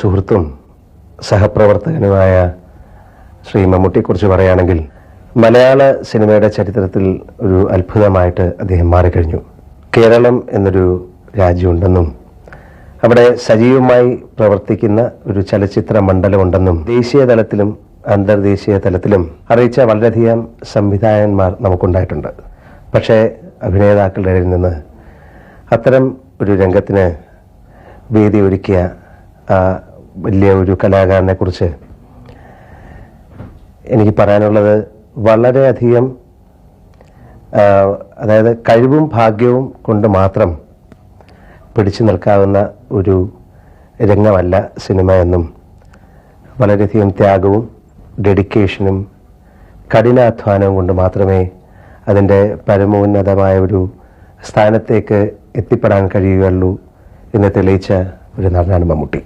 സുഹൃത്തും സഹപ്രവർത്തകനുമായ ശ്രീ മമ്മൂട്ടിയെക്കുറിച്ച് പറയുകയാണെങ്കിൽ മലയാള സിനിമയുടെ ചരിത്രത്തിൽ ഒരു അത്ഭുതമായിട്ട് അദ്ദേഹം മാറിക്കഴിഞ്ഞു. കേരളം എന്നൊരു രാജ്യമുണ്ടെന്നും അവിടെ സജീവമായി പ്രവർത്തിക്കുന്ന ഒരു ചലച്ചിത്ര മണ്ഡലമുണ്ടെന്നും ദേശീയ തലത്തിലും അന്തർദേശീയ തലത്തിലും അറിയിച്ച വളരെയധികം സംവിധായകന്മാർ നമുക്കുണ്ടായിട്ടുണ്ട്. പക്ഷേ അഭിനേതാക്കളുടെ ഇടയിൽ നിന്ന് അത്തരം ഒരു രംഗത്തിന് വേദി ഒരുക്കിയ വലിയ ഒരു കലാകാരനെ കുറിച്ച് എനിക്ക് പറയാനുള്ളത് വളരെയധികം അതായത് കഴിവും ഭാഗ്യവും കൊണ്ട് മാത്രം പിടിച്ചു നിൽക്കാവുന്ന ഒരു രംഗമല്ല സിനിമ എന്നും വളരെയധികം ത്യാഗവും ഡെഡിക്കേഷനും കഠിനാധ്വാനവും കൊണ്ട് മാത്രമേ അതിന്റെ പരമോന്നതമായ ഒരു സ്ഥാനത്തേക്ക് എത്തിപ്പെടാൻ കഴിയുകയുള്ളൂ എന്ന് തെളിയിച്ച ഒരു നടനാണ് മമ്മൂട്ടി.